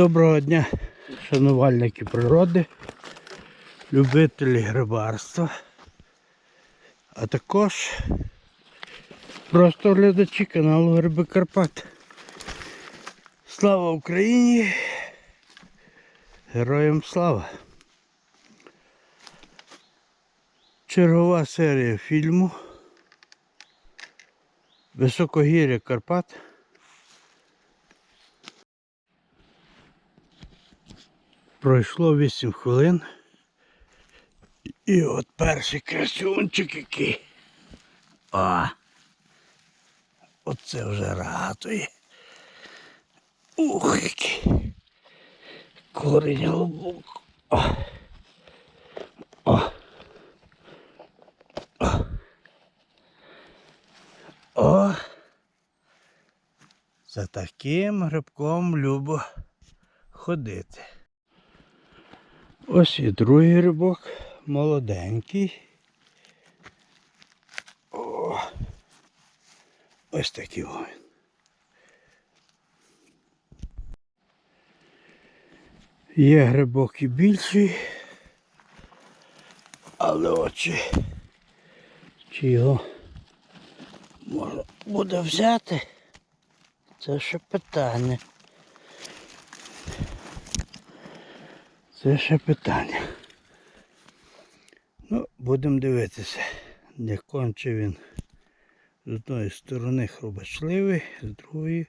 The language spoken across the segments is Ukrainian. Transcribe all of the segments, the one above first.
Доброго дня, шанувальники природи, любителі рибарства, а також просто глядачі каналу Гриби Карпат. Слава Україні! Героям слава! Чергова серія фільму Високогір'я Карпат. Пройшло 8 хвилин. І от перший красунчик який. О! Оце вже ратує. Ух, який. Корінь глибоко. О. О. О. О. За таким грибком любо ходити. Ось і другий грибок, молоденький. О, ось такий він. Є грибок і більший, але очі, чи його можна буде взяти, це ще питання. Це ще питання. Ну, будемо дивитися, не конче він з одної сторони хробачливий, з другої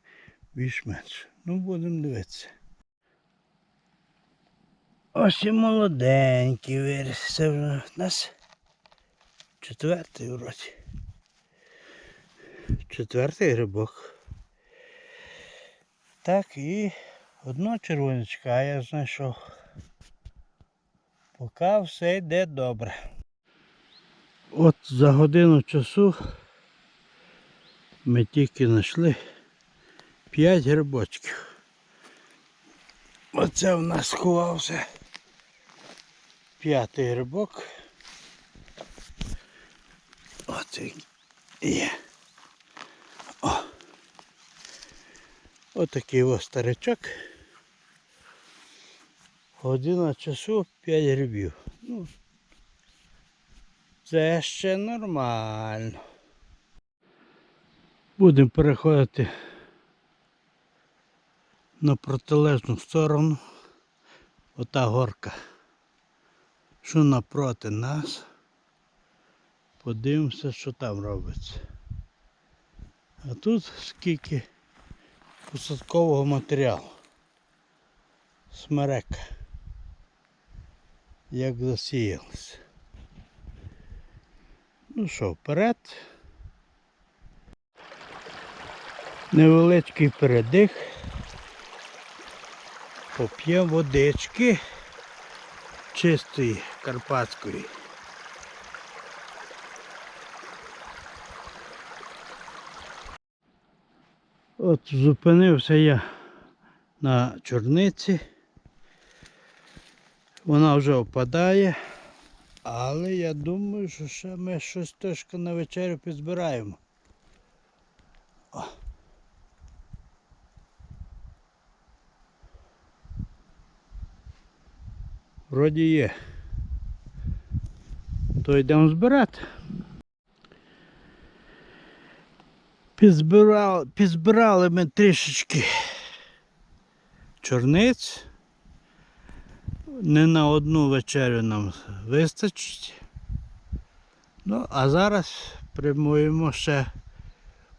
більш-менш. Ну, будемо дивитися. Ось і молоденький виріс. Це вже у нас четвертий вроді. Четвертий грибок. Так, і одного червонячка я знайшов. Поки все йде добре. От за годину часу ми тільки знайшли 5 грибочків. Оце в нас сховався п'ятий грибок. Оце є. О. Отакий ось старичок. Година часу 5 грибів. Ну, це ще нормально. Будемо переходити на протилежну сторону. Ота горка. Що напроти нас. Подивимося, що там робиться. А тут скільки посадкового матеріалу. Смерека як засіялися. Ну що, вперед. Невеличкий передих. Поп'ємо водички чистої карпатської. От зупинився я на чорниці. Вона вже опадає, але я думаю, що ще ми щось трошки на вечерю підзбираємо. Вроді є. То йдемо збирати. Підзбирали, підзбирали ми трішечки чорниць не на одну вечерю нам вистачить. Ну, а зараз прямуємо ще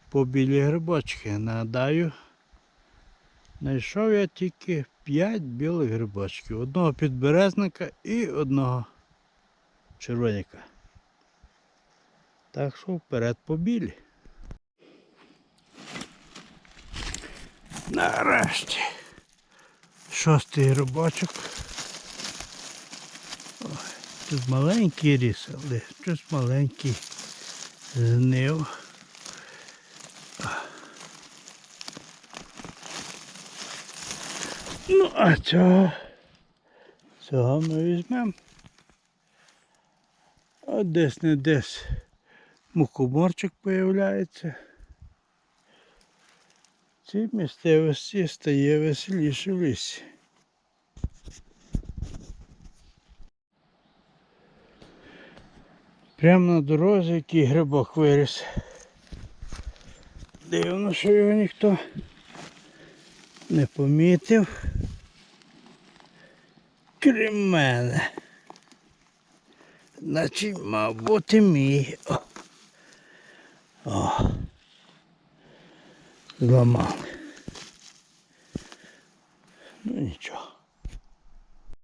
по білі грибочки. Нагадаю, знайшов я тільки 5 білих грибочків. Одного підберезника і одного червоняка. Так що вперед по білі. Нарешті. Шостий грибочок. Тут маленький ріс, але щось маленький знив. Ну, а цього, цього ми візьмемо. От десь не десь мухоморчик появляється. В цій місцевості стає веселіше в лісі. Прямо на дорозі який грибок виріс. Дивно, що його ніхто не помітив. Крім мене. Значить, мав бути мій. О. О. Зламали. Ну нічого.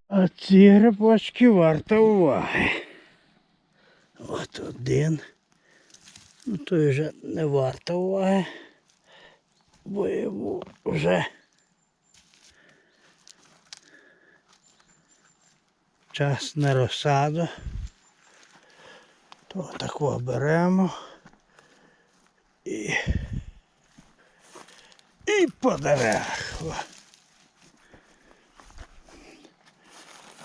А ці грибочки варто уваги. От один. Ну той вже не варто уваги. Бо йому вже час на розсаду. То такого беремо і, і по деревах.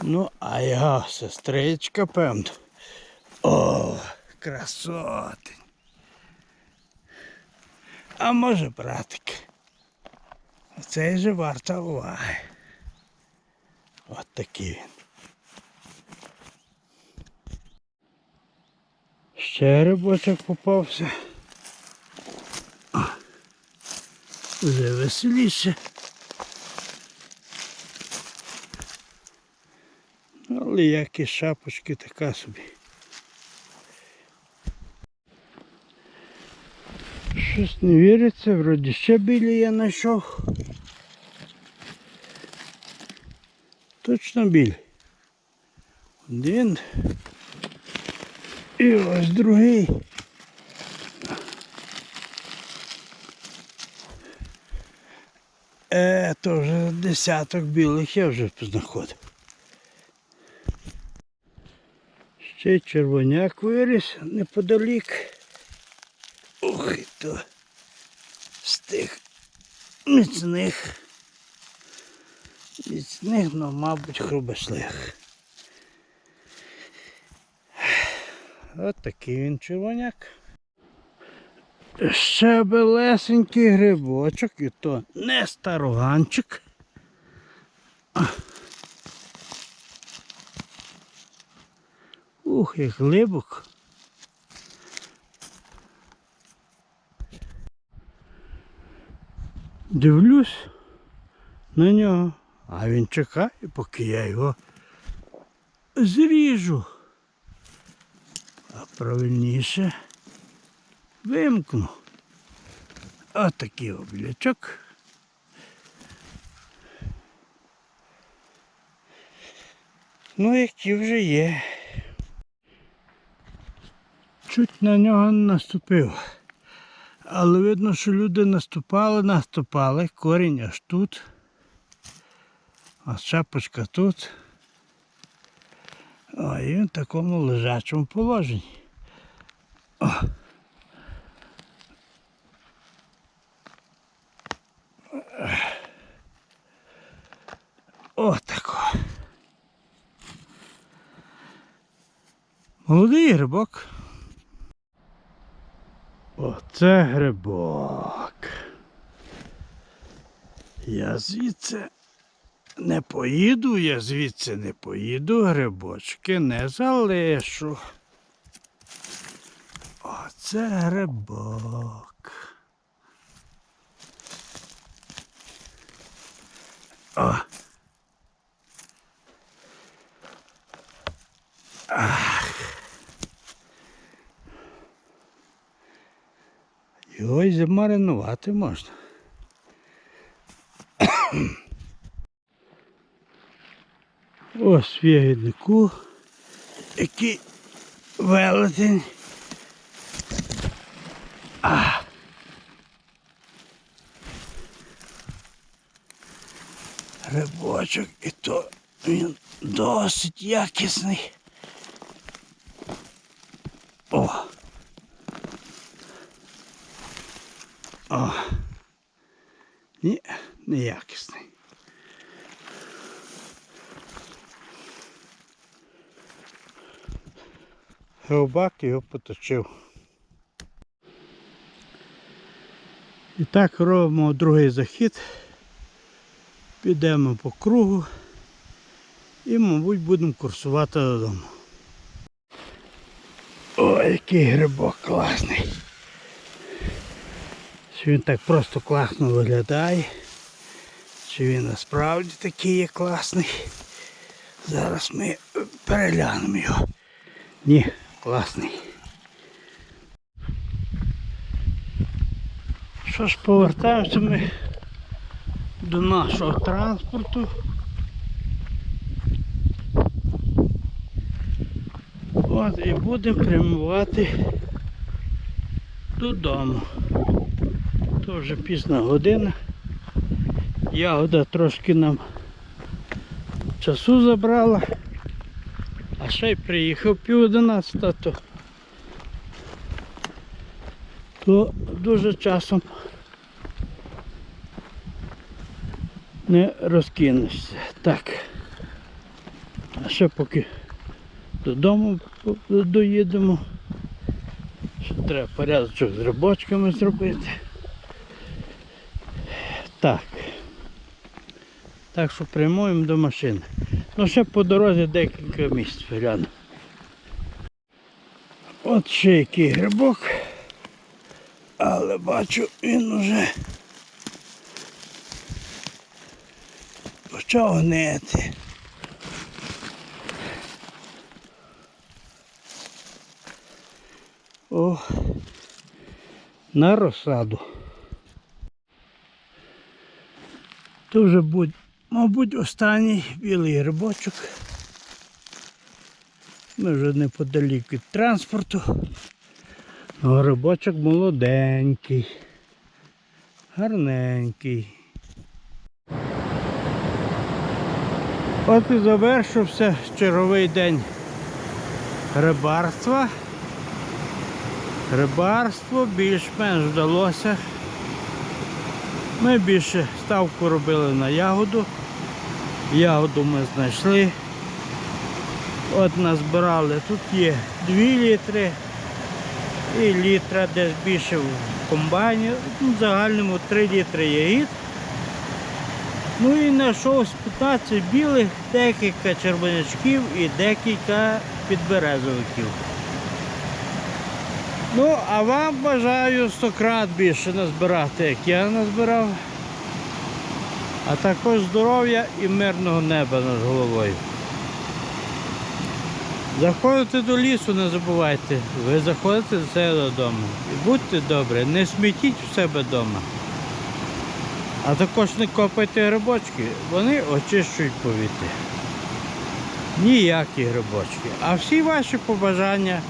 Ну, а його сестричка, певно. О, красотень. А може, братик. Оцей же варто уваги. От такий він. Ще рибочок попався. Вже веселіше. Але як і шапочки така собі. Щось не віриться, вроді ще білі я знайшов. Точно біль. Один. І ось другий. Е, то вже десяток білих я вже познаходив. Ще червоняк виріс неподалік. І то з тих міцних. Міцних, ну, мабуть, хрубашливих. От такий він червоняк. Ще белесенький грибочок, і то не староганчик. Ух, як глибоко. Дивлюсь на нього, а він чекає, поки я його зріжу. А правильніше вимкну. Отакий облячок. Ну, які вже є. Чуть на нього наступив. Але видно, що люди наступали, наступали, корінь аж тут. А шапочка тут. А і в такому лежачому положенні. О. О, тако. Молодий грибок. Оце грибок. Я звідси не поїду, я звідси не поїду, грибочки не залишу. Оце грибок. О. Його й замаринувати можна. Ось в ягіднику, який велетень. А. Грибочок і то він досить якісний. О! О. Ні, неякісний. Гробак його поточив. І так робимо другий захід. Підемо по кругу і, мабуть, будемо курсувати додому. Ой, який грибок класний. Чи він так просто класно виглядає? Чи він насправді такий є класний? Зараз ми переглянемо його. Ні, класний. Що ж, повертаємося ми до нашого транспорту. От і будемо прямувати додому. То вже пізна година. Ягода трошки нам часу забрала. А ще й приїхав пів одинадцята, то, то дуже часом не розкинешся. Так. А ще поки додому доїдемо. Ще треба порядочок з рибочками зробити. Так. Так що прямуємо до машини. Ну ще по дорозі декілька місць гляну. От ще який грибок. Але бачу, він уже почав гнити. О, на розсаду. То вже будь, мабуть, останній білий грибочок. Ми вже неподалік від транспорту. А грибочок молоденький, гарненький. От і завершився черговий день рибарства. Рибарство більш-менш вдалося. Ми більше ставку робили на ягоду. Ягоду ми знайшли. От назбирали. Тут є 2 літри і літра десь більше в комбайні. Ну, в загальному 3 літри ягід. Ну і знайшов з 15 білих, декілька червонячків і декілька підберезовиків. Ну, а вам бажаю 100 крат більше назбирати, як я назбирав. А також здоров'я і мирного неба над головою. Заходите до лісу, не забувайте. Ви заходите до себе додому. І будьте добрі, не смітіть в себе вдома. А також не копайте грибочки, вони очищують повітря. Ніякі грибочки. А всі ваші побажання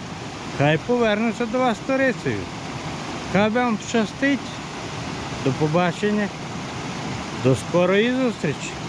хай повернуться до вас сторицею. Хай вам щастить. До побачення. До скорої зустрічі.